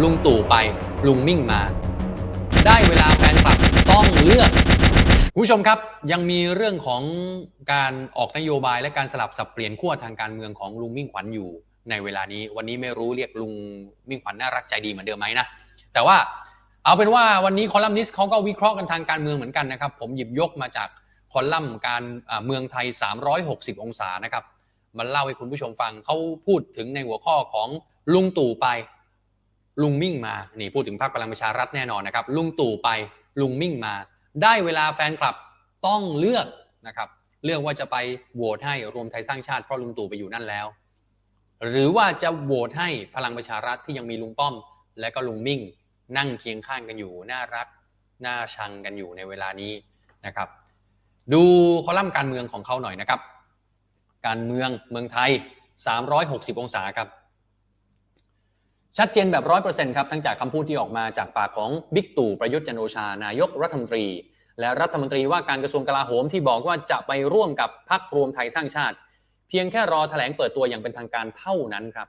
ลุงตู่ไป ลุงมิ่งมา ได้เวลาแฟนคลับต้องเลือกคุณผู้ชมครับยังมีเรื่องของการออกนโยบายและการสลับสับเปลี่ยนขั้วทางการเมืองของลุงมิ่งขวัญอยู่ในเวลานี้ วันนี้ไม่รู้เรียกลุงมิ่งขวัญน่ารักใจดีเหมือนเดิมไหมนะแต่ว่าเอาเป็นว่าวันนี้คอลัมนิสต์เขาก็วิเคราะห์กันทางการเมืองเหมือนกันนะครับ ผมหยิบยกมาจากคอลัมน์การเมืองไทย 360 องศานะครับมาเล่าให้คุณผู้ชมฟังเขาพูดถึงในหัวข้อของลุงตู่ไป ลุงมิ่งมานี่พูดถึงพรรคพลังประชารัฐแน่นอนนะครับ ลุงตู่ไปลุงมิ่งมา ได้เวลาแฟนคลับต้องเลือกนะครับ เลือกว่าจะไปโหวตให้รวมไทยสร้างชาติเพราะลุงตู่ไปอยู่นั่นแล้ว หรือว่าจะโหวตให้พลังประชารัฐที่ยังมีลุงป้อม และก็ลุงมิ่ง นั่งเคียงข้างกันอยู่น่ารักน่าชังกันอยู่ในเวลานี้นะครับ ดูคอลัมน์การเมืองของเขาหน่อยนะครับ การเมืองเมืองไทย 360 องศาครับ ชัดเจนแบบร้อยเปอร์เซ็นต์ครับ ทั้งจากคำพูดที่ออกมาจากปากของบิ๊กตู่ประยุทธ์จันโอชา นายกรัฐมนตรี และรัฐมนตรีว่าการกระทรวงกลาโหมที่บอกว่าจะไปร่วมกับพรรครวมไทยสร้างชาติ เพียงแค่รอแถลงเปิดตัวอย่างเป็นทางการเท่านั้นครับ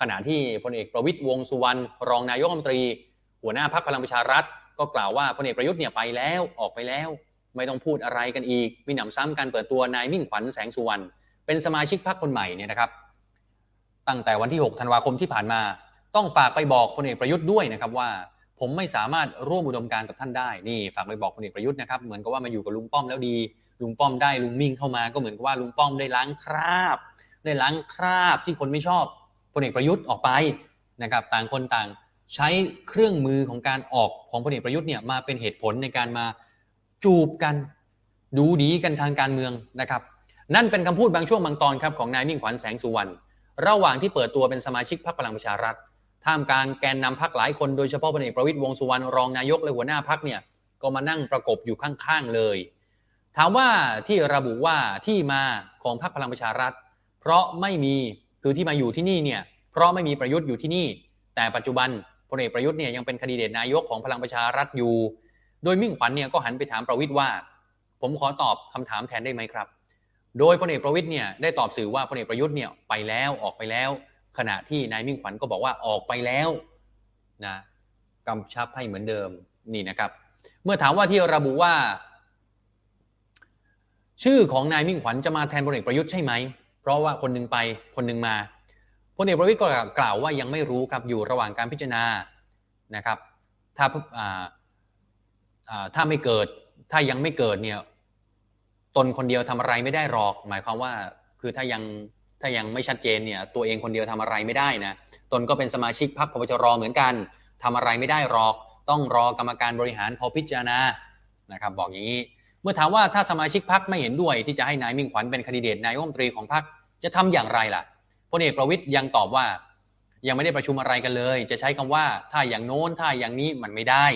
ขณะที่พลเอกประวิตยวงสุวรรณรองนายกรัฐมนตรี หัวหน้าพรรคพลังประชารัฐ ก็กล่าวว่าพลเอกประยุทธ์เนี่ยไปแล้วออกไปแล้ว ไม่ต้องพูดอะไรกันอีกมีหนำซ้ำการเปิดตัวนายมิ่งขวัญแสงสุวรรณเป็นสมาชิกพรรคคนใหม่เนี่ยนะครับตั้งแต่วันที่ 6 ธันวาคมที่ผ่านมา ต้องฝากไปบอกพลเอกประยุทธ์ด้วยนะครับว่า ผมไม่สามารถร่วมอุดมการกับท่านได้นี่ฝากไปบอกพลเอกประยุทธ์นะครับเหมือนกับว่ามาอยู่กับลุงป้อมแล้วดี ลุงป้อมได้ลุงมิ่งเข้ามาก็เหมือนกับว่าลุงป้อมได้ล้างคราบ ได้ล้างคราบที่คนไม่ชอบพลเอกประยุทธ์ออกไปนะครับต่างคนต่างใช้เครื่องมือของการออกของพลเอกประยุทธ์เนี่ยมาเป็นเหตุผลในการมาจูบกันดูดีกันทางการเมืองนะครับ นั่นเป็นคำพูดบางช่วงบางตอนครับของนายมิ่งขวัญแสงสุวรรณระหว่างที่เปิดตัวเป็นสมาชิกพรรคพลังประชารัฐ ท่ามกลางแกนนำพรรคหลายคนโดยเฉพาะพลเอกประวิตยวงสุวรรณรองนายกและหัวหน้าพรรคเนี่ยก็มานั่งประกบอยู่ข้างๆเลย ถามว่าที่ระบุว่าที่มาของพรรคพลังประชารัฐ เพราะไม่มีคือที่มาอยู่ที่นี่เนี่ยเพราะไม่มีประยุทธ์อยู่ที่นี่ แต่ปัจจุบันพลเอกประยุทธ์เนี่ยยังเป็นคดิเดตนายกของพลังประชารัฐอยู่ โดยมิ่งขวัญเนี่ยก็หันไปถามประวิตยว่า ผมขอตอบคำถามแทนได้ไหมครับ โดยพลเอกประวิตยเนี่ยได้ตอบสื่อว่าพลเอกประยุทธ์เนี่ยไปแล้วออกไปแล้ว ขณะที่นายมิ่งขวัญก็บอกว่าออกไปแล้วนะกำชับให้เหมือนเดิมนี่นะครับ เมื่อถามว่าที่ระบุว่า ชื่อของนายมิ่งขวัญจะมาแทนพลเอกประยุทธ์ใช่ไหม เพราะว่าคนหนึงไปคนหนึงมาพลเอกประวิตยก็กล่าวว่ายังไม่รู้ครับอยู่ระหว่างการพิจารณานะครับ ถ้าถ้าไม่เกิดถ้ายังไม่เกิดเนี่ยตนคนเดียวทำอะไรไม่ได้หรอก หมายความว่าคือถ้ายัง ถ้ายังไม่ชัดเจนเนี่ยตัวเองคนเดียวทำอะไรไม่ได้นะตนก็เป็นสมาชิกพรรคพปชรเหมือนกันทำอะไรไม่ได้หรอกต้องรอกรรมการบริหารเขาพิจารณานะครับบอกอย่างนี้ เมื่อถามว่าถ้าสมาชิกพรรคไม่เห็นด้วยที่จะให้นายมิ่งขวัญเป็นคนดิเดตนายกรัฐมนตรีของพรรคจะทำอย่างไรล่ะพลเอกประวิตยยังตอบว่า ยังไม่ได้ประชุมอะไรกันเลย จะใช้คำว่าถ้าอย่างโน้นถ้าอย่างนี้มันไม่ได้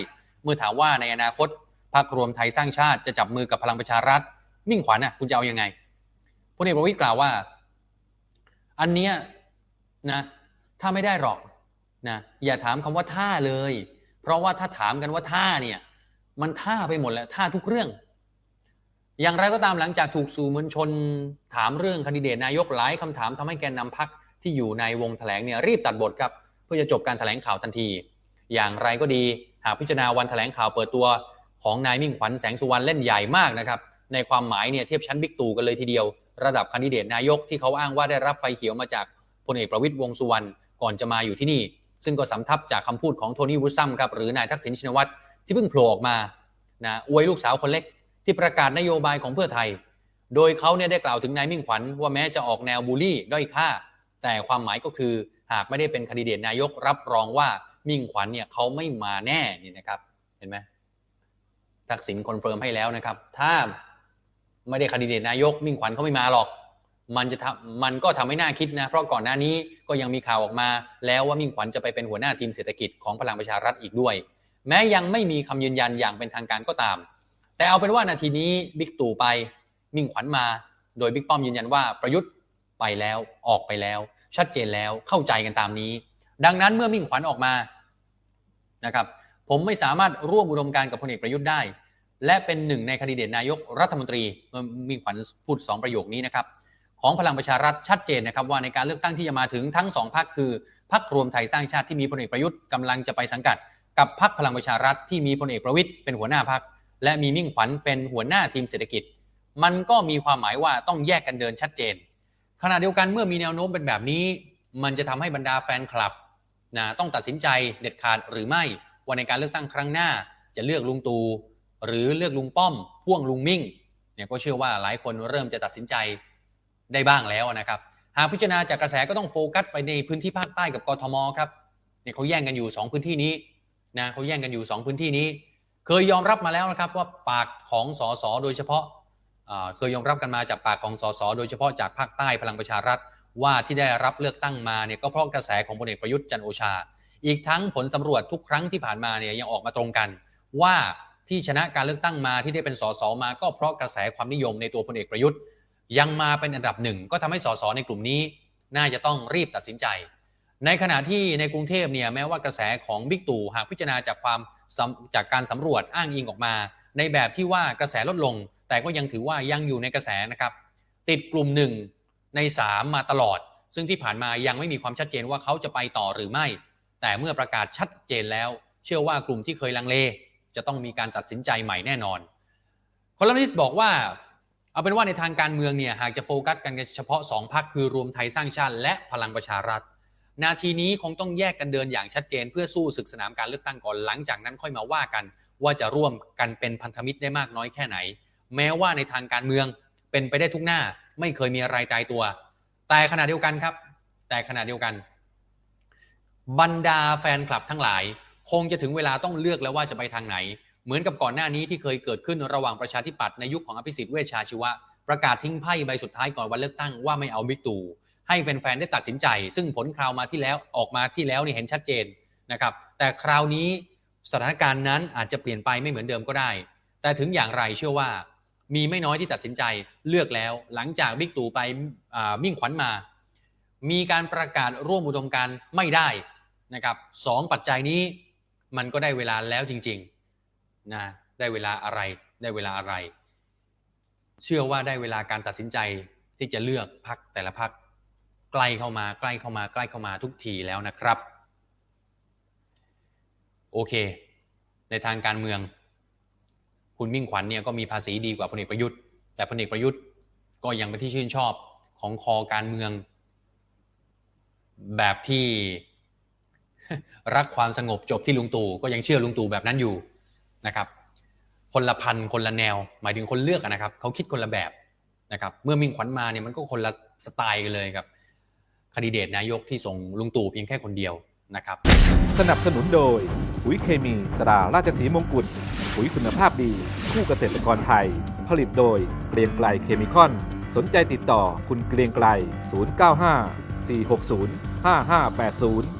เมื่อถามว่าในอนาคตพรรครวมไทยสร้างชาติจะจับมือกับพลังประชารัฐ มิ่งขวัญน่ะคุณจะเอายังไงพลเอกประวิตยกล่าวว่า อันเนี้ยนะถ้าไม่ได้หรอกนะอย่าถามคำว่าท่าเลย เพราะว่าถ้าถามกันว่าท่าเนี่ยมันท่าไปหมดแล้วท่าทุกเรื่อง อย่างไรก็ตามหลังจากถูกสื่อมวลชน ถามเรื่องคนดิเดตนายกหลายคำถามทำให้แกนนำพักที่อยู่ในวงแถลงเนี่ยรีบตัดบทครับเพื่อจะจบการแถลงข่าวทันที อย่างไรก็ดีหากพิจารณาวันแถลงข่าวเปิดตัวของนายมิ่งขวัญแสงสุวรรณเล่นใหญ่มากนะครับในความหมายเนี่ยเทียบชั้นบิ๊กตู่กันเลยทีเดียว ระดับคนดิเดตนายกที่เขาอ้างว่าได้รับไฟเขียวมาจากพลเอกประวิตยวงสุวรรณก่อนจะมาอยู่ที่นี่ ซึ่งก็สำทับจากคำพูดของโทนี่วูซัมครับหรือนายทักษิณชินวัตรที่เพิ่งโผล่ออกมานะอวยลูกสาวคนเล็กที่ประกาศนโยบายของเพื่อไทย โดยเขาเนี่ยได้กล่าวถึงนายมิ่งขวัญว่าแม้จะออกแนวบูลลี่ด้อยค่า แต่ความหมายก็คือหากไม่ได้เป็นคนดิเดตนายกรับรองว่ามิ่งขวัญเนี่ยเขาไม่มาแน่นี่นะครับ เห็นไหมทักษิณคอนเฟิร์มให้แล้วนะครับ ถ้า ไม่ได้คดิเดตนายกมิ่งขวัญเขาไม่มาหรอก มันจะทำมันก็ทำให้น่าคิดนะ เพราะก่อนหน้านี้ก็ยังมีข่าวออกมา แล้วว่ามิ่งขวัญจะไปเป็นหัวหน้าทีมเศรษฐกิจของพลังประชารัฐอีกด้วย แม้ยังไม่มีคำยืนยันอย่างเป็นทางการก็ตาม แต่เอาเป็นว่านาทีนี้บิ๊กตู่ไปมิ่งขวัญมา โดยบิ๊กป้อมยืนยันว่าประยุทธ์ไปแล้วออกไปแล้ว ชัดเจนแล้วเข้าใจกันตามนี้ ดังนั้นเมื่อมิ่งขวัญออกมานะครับผมไม่สามารถร่วมอุดมการกับพลเอกประยุทธ์ได้ และเป็นหนึ่งในคนดิเดตนายกรัฐมนตรีมื่อมิ่งขวัญพูดสองประโยคนี้นะครับของพลังประชารัฐชัดเจนนะครับว่าในการเลือกตั้งที่จะมาถึงทั้งสองพรรคคือพักรวมไทยสร้างชาติที่มีพลเอกประยุทธ์กำลังจะไปสังกัด กับพักพลังประชารัฐที่มีพลเอกประวิตยเป็นหัวหน้าพักและมีมิ่งขวัญเป็นหัวหน้าทีมเศรษฐกิจ มันก็มีความหมายว่าต้องแยกกันเดินชัดเจน ขณะเดียวกันเมื่อมีแนวโน้มเป็นแบบนี้ มันจะทำให้บรรดาแฟนคลับนะต้องตัดสินใจเด็ดขาดหรือไม่ว่าในการเลือกตั้งครั้งหน้า จะเลือกลุงตู่ หรือเลือกลุงป้อม พ่วงลุงมิ่งเนี่ยก็เชื่อว่าหลายคนเริ่มจะตัดสินใจได้บ้างแล้วนะครับ หากพิจารณาจากกระแสก็ต้องโฟกัสไปในพื้นที่ภาคใต้กับกทมครับเนี่ยเขาแย่งกันอยู่ 2 พื้นที่นี้นะเขาแย่งกันอยู่ 2 พื้นที่นี้ เคยยอมรับมาแล้วนะครับว่าปากของสสโดยเฉพาะเคยยอมรับกันมาจากปากของสสโดยเฉพาะจากภาคใต้พลังประชารัฐ ว่าที่ได้รับเลือกตั้งมาเนี่ยก็เพราะกระแสของพลเอกประยุทธ์จันโอชา อีกทั้งผลสำรวจทุกครั้งที่ผ่านมาเนี่ยยังออกมาตรงกัน ว่า ที่ชนะการเลือกตั้งมาที่ได้เป็นสสมาก็เพราะกระแสความนิยมในตัวพลเอกประยุทธ์ ยังมาเป็นอันดับหนึ่งก็ทำให้สสในกลุ่มนี้ น่าจะต้องรีบตัดสินใจ ในขณะที่ในกรุงเทพเนี่ยแม้ว่ากระแสของบิ๊กตู่หากพิจารณาจากความจากการสำรวจอ้างอิงออกมา ในแบบที่ว่ากระแสลดลง แต่ก็ยังถือว่ายังอยู่ในกระแสนะครับ ติดกลุ่มหนึ่งในสามมาตลอด ซึ่งที่ผ่านมายังไม่มีความชัดเจนว่าเขาจะไปต่อหรือไม่ แต่เมื่อประกาศชัดเจนแล้ว เชื่อว่ากลุ่มที่เคยลังเล จะต้องมีการตัดสินใจใหม่แน่นอนคอลัมนิสต์บอกว่าเอาเป็นว่าในทางการเมืองเนี่ยหากจะโฟกัสกันเฉพาะ 2พักคือรวมไทยสร้างชาติ และพลังประชารัฐ นาทีนี้คงต้องแยกกันเดินอย่างชัดเจน เพื่อสู้ศึกสนามการเลือกตั้งก่อนหลังจากนั้นค่อยมาว่ากัน ว่าจะร่วมกันเป็นพันธมิตรได้มากน้อยแค่ไหน แม้ว่าในทางการเมืองเป็นไปได้ทุกหน้าไม่เคยมีอะไรตายตัว แต่ขณะเดียวกันครับ แต่ขณะเดียวกัน บรรดาแฟนคลับทั้งหลาย คงจะถึงเวลาต้องเลือกแล้วว่าจะไปทางไหน เหมือนกับก่อนหน้านี้ที่เคยเกิดขึ้นระหว่างประชาธิปัตย์ในยุคของอภิสิทธิ์เวชชาชีวะ ประกาศทิ้งไพ่ใบสุดท้ายก่อนวันเลือกตั้งว่าไม่เอาบิ๊กตู่ให้แฟนๆได้ตัดสินใจ ซึ่งผลคราวมาที่แล้วออกมาที่แล้วนี่เห็นชัดเจนนะครับแต่คราวนี้สถานการณ์นั้นอาจจะเปลี่ยนไปไม่เหมือนเดิมก็ได้ แต่ถึงอย่างไรเชื่อว่า มีไม่น้อยที่ตัดสินใจเลือกแล้ว หลังจากบิ๊กตู่ไปมิ่งขวัญมา มีการประกาศร่วมอุดมการไม่ได้นะครับสองปัจจัยนี้ มันก็ได้เวลาแล้วจริงๆนะได้เวลาอะไรได้เวลาอะไร เชื่อว่าได้เวลาการตัดสินใจที่จะเลือกพักแต่ละพักใกล้เข้ามาใกล้เข้ามาใกล้เข้ามาทุกทีแล้วนะครับ โอเค ในทางการเมือง คุณมิ่งขวัญเนี่ยก็มีภาษีดีกว่าพลเอกประยุทธ์ แต่พลเอกประยุทธ์ก็ยังเป็นที่ชื่นชอบของคอการเมือง แบบที่ รักความสงบจบที่ลุงตู่ก็ยังเชื่อลุงตู่แบบนั้นอยู่นะครับ คนละพันคนละแนว หมายถึงคนเลือกนะครับเขาคิดคนละแบบนะครับ เมื่อมิ่งขวัญมาเนี่ยมันก็คนละสไตล์กันเลยครับคดีเดตนายกที่ส่งลุงตู่เพียงแค่คนเดียวนะครับ สนับสนุนโดยปุ๋ยเคมีตราราชสีมงกุฎปุ๋ยคุณภาพดี คู่เกษตรกรไทย ผลิตโดยเกรียงไกลเคมีคอน สนใจติดต่อคุณเกรียงไกล 095 460 5580